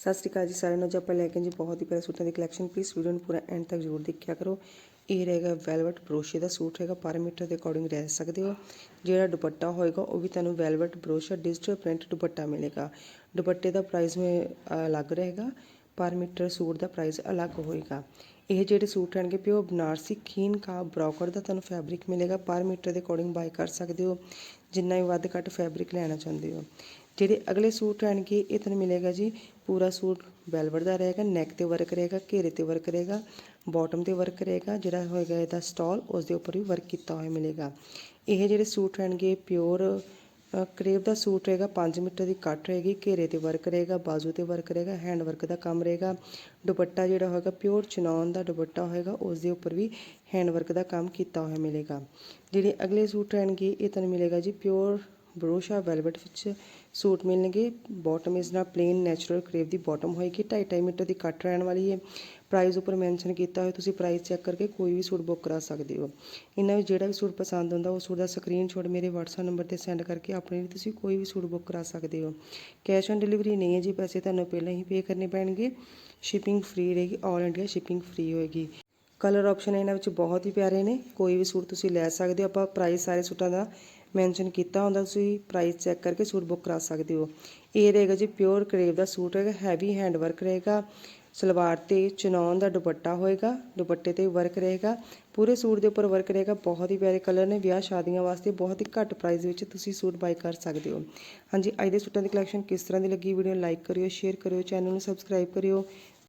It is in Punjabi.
ਸਤਿ ਸ਼੍ਰੀ ਅਕਾਲ ਜੀ ਸਾਰਿਆਂ ਨੂੰ। ਅੱਜ ਆਪਾਂ ਲੈ ਕੇ ਜੀ ਬਹੁਤ ਹੀ ਪਿਆਰੇ ਸੂਟਾਂ ਦੀ ਕਲੈਕਸ਼ਨ ਪਲੀਜ਼ ਵੀਡੀਓ ਨੂੰ ਪੂਰਾ ਐਂਡ ਤੱਕ ਜ਼ਰੂਰ ਦੇਖਿਆ ਕਰੋ। ਇਹ ਰਹੇਗਾ ਵੈਲਵਟ ਬਰੋਸ਼ੇ ਦਾ ਸੂਟ ਹੈਗਾ। ਪਰ ਮੀਟਰ ਦੇ ਅਕੋਰਡਿੰਗ ਰਹਿ ਸਕਦੇ ਹੋ। ਜਿਹੜਾ ਦੁਪੱਟਾ ਹੋਏਗਾ, ਉਹ ਵੀ ਤੁਹਾਨੂੰ ਵੈਲਵਟ ਬਰੋਸ਼ਾ ਡਿਜੀਟਲ ਪ੍ਰਿੰਟ ਦੁਪੱਟਾ ਮਿਲੇਗਾ। ਦੁਪੱਟੇ ਦਾ ਪ੍ਰਾਈਸ ਮੇ ਅਲੱਗ ਰਹੇਗਾ। ਪਰ ਮੀਟਰ ਸੂਟ ਦਾ ਪ੍ਰਾਈਸ ਅਲੱਗ ਹੋਏਗਾ। ਇਹ ਜਿਹੜੇ ਸੂਟ ਆਣਗੇ ਪਿਓ ਬਨਾਰਸੀ ਖੀਨ ਕਾ ਬ੍ਰੋਕਰ ਦਾ ਤੁਹਾਨੂੰ ਫੈਬਰਿਕ ਮਿਲੇਗਾ। ਪਰ ਮੀਟਰ ਦੇ ਅਕੋਰਡਿੰਗ ਬਾਈ ਕਰ ਸਕਦੇ ਹੋ, ਜਿੰਨਾ ਵੀ ਵੱਧ ਘੱਟ ਫੈਬਰਿਕ ਲੈਣਾ ਚਾਹੁੰਦੇ ਹੋ। ਜਿਹੜੇ ਅਗਲੇ ਸੂਟ ਆਣਗੇ ਇਹ ਤੁਹਾਨੂੰ ਮਿਲੇਗਾ ਜੀ, ਪੂਰਾ ਸੂਟ ਵੈਲਵਟ ਦਾ ਰਹੇਗਾ ਨੈਕ ਤੇ ਵਰਕ ਰਹੇਗਾ, ਘੇਰੇ ਤੇ ਵਰਕ ਰਹੇਗਾ ਬਾਟਮ ਤੇ ਵਰਕ ਰਹੇਗਾ, ਜਿਹੜਾ ਹੋਏਗਾ ਇਹਦਾ ਸਟਾਲ ਉਸ ਦੇ ਉੱਪਰ ਵੀ ਵਰਕ ਕੀਤਾ ਹੋਇਆ ਮਿਲੇਗਾ। ਇਹ ਜਿਹੜੇ ਸੂਟ ਰਹਿਣਗੇ ਪਿਓਰ ਕਰੇਬ ਦਾ ਸੂਟ ਰਹੇਗਾ 5 ਮੀਟਰ ਦੀ ਕੱਟ ਰਹੇਗੀ, ਘੇਰੇ ਤੇ ਵਰਕ ਰਹੇਗਾ, ਬਾਜ਼ੂ ਤੇ ਵਰਕ ਰਹੇਗਾ ਹੈਂਡ ਵਰਕ ਦਾ ਕੰਮ ਰਹੇਗਾ। ਦੁਪੱਟਾ ਜਿਹੜਾ ਹੋਏਗਾ ਪਿਓਰ ਚਨੌਨ ਦਾ ਦੁਪੱਟਾ ਹੋਏਗਾ, ਉਸ ਦੇ ਉੱਪਰ ਵੀ ਹੈਂਡ ਵਰਕ ਦਾ ਕੰਮ ਕੀਤਾ ਹੋਇਆ ਮਿਲੇਗਾ। ਜਿਹੜੇ ਅਗਲੇ ਸੂਟ ਰਹਿਣਗੇ, ਇਹ ਤੁਹਾਨੂੰ ਮਿਲੇਗਾ ਜੀ ਪਿਓਰ ਬਰੋਸ਼ਾ ਵੈਲਵਟ ਵਿੱਚ ਸੂਟ ਮਿਲਣਗੇ। ਬਾਟਮ ਇਸ ਨਾਲ ਪਲੇਨ ਨੈਚੁਰਲ ਕਰੇਵ ਦੀ ਬਾਟਮ ਹੋਏਗੀ 2.5 ਮੀਟਰ ਦੀ ਕੱਟ ਰਹਿਣ ਵਾਲੀ ਹੈ। ਪ੍ਰਾਈਜ਼ ਉੱਪਰ ਮੈਂਸ਼ਨ ਕੀਤਾ ਹੋਇਆ, ਤੁਸੀਂ ਪ੍ਰਾਈਜ਼ ਚੈੱਕ ਕਰਕੇ ਕੋਈ ਵੀ ਸੂਟ ਬੁੱਕ ਕਰਾ ਸਕਦੇ ਹੋ। ਇਹਨਾਂ ਵਿੱਚ ਜਿਹੜਾ ਵੀ ਸੂਟ ਪਸੰਦ ਹੁੰਦਾ, ਉਹ ਸੂਟ ਦਾ ਸਕਰੀਨਸ਼ਾਟ ਮੇਰੇ WhatsApp ਨੰਬਰ ਤੇ ਸੈਂਡ ਕਰਕੇ ਆਪਣੇ ਲਈ ਤੁਸੀਂ ਕੋਈ ਵੀ ਸੂਟ ਬੁੱਕ ਕਰਾ ਸਕਦੇ ਹੋ। ਕੈਸ਼ ਔਨ ਡਿਲੀਵਰੀ ਨਹੀਂ ਹੈ ਜੀ, ਪੈਸੇ ਤੁਹਾਨੂੰ ਪਹਿਲਾਂ ਹੀ ਪੇ ਕਰਨੇ ਪੈਣਗੇ। ਸ਼ਿਪਿੰਗ ਫ੍ਰੀ ਰਹੇਗੀ ਆਲ ਇੰਡੀਆ ਸ਼ਿਪਿੰਗ ਫ੍ਰੀ ਹੋਏਗੀ। ਕਲਰ ਆਪਸ਼ਨ ਇਹਨਾਂ ਵਿੱਚ ਬਹੁਤ ਹੀ ਪਿਆਰੇ ਨੇ, ਕੋਈ ਵੀ ਸੂਟ ਤੁਸੀਂ ਲੈ ਸਕਦੇ ਹੋ। ਆਪਾਂ ਪ੍ਰਾਈਸ ਸਾਰੇ ਸੂਟਾਂ ਦਾ ਮੈਂਸ਼ਨ ਕੀਤਾ ਹੁੰਦਾ, ਤੁਸੀਂ ਪ੍ਰਾਈਸ ਚੈੱਕ ਕਰਕੇ ਸੂਟ ਬੁੱਕ ਕਰਾ ਸਕਦੇ ਹੋ। ਇਹ ਰਹੇਗਾ ਜੀ ਪਿਓਰ ਕਰੇਵ ਦਾ ਸੂਟ ਹੈਗਾ ਹੈਵੀ ਹੈਂਡ ਵਰਕ ਰਹੇਗਾ। ਸਲਵਾਰ ਤੇ ਚਨੌਨ ਦਾ ਦੁਪੱਟਾ ਹੋਏਗਾ, ਦੁਪੱਟੇ ਤੇ ਵਰਕ ਰਹੇਗਾ। ਪੂਰੇ ਸੂਟ ਦੇ ਉੱਪਰ ਵਰਕ ਰਹੇਗਾ, ਬਹੁਤ ਹੀ ਪਿਆਰੇ ਕਲਰ ਨੇ, ਵਿਆਹ ਸ਼ਾਦੀਆਂ ਵਾਸਤੇ ਬਹੁਤ ਹੀ ਘੱਟ ਪ੍ਰਾਈਸ ਵਿੱਚ ਤੁਸੀਂ ਸੂਟ ਬਾਈ ਕਰ ਸਕਦੇ ਹੋ। ਹਾਂਜੀ, ਅੱਜ ਦੇ ਸੂਟਾਂ ਦੀ ਕਲੈਕਸ਼ਨ ਕਿਸ ਤਰ੍ਹਾਂ ਦੀ ਲੱਗੀ ਵੀਡੀਓ ਲਾਈਕ ਕਰਿਓ ਸ਼ੇਅਰ ਕਰਿਓ ਚੈਨਲ ਨੂੰ ਸਬਸਕ੍ਰਾਈਬ ਕਰਿਓ।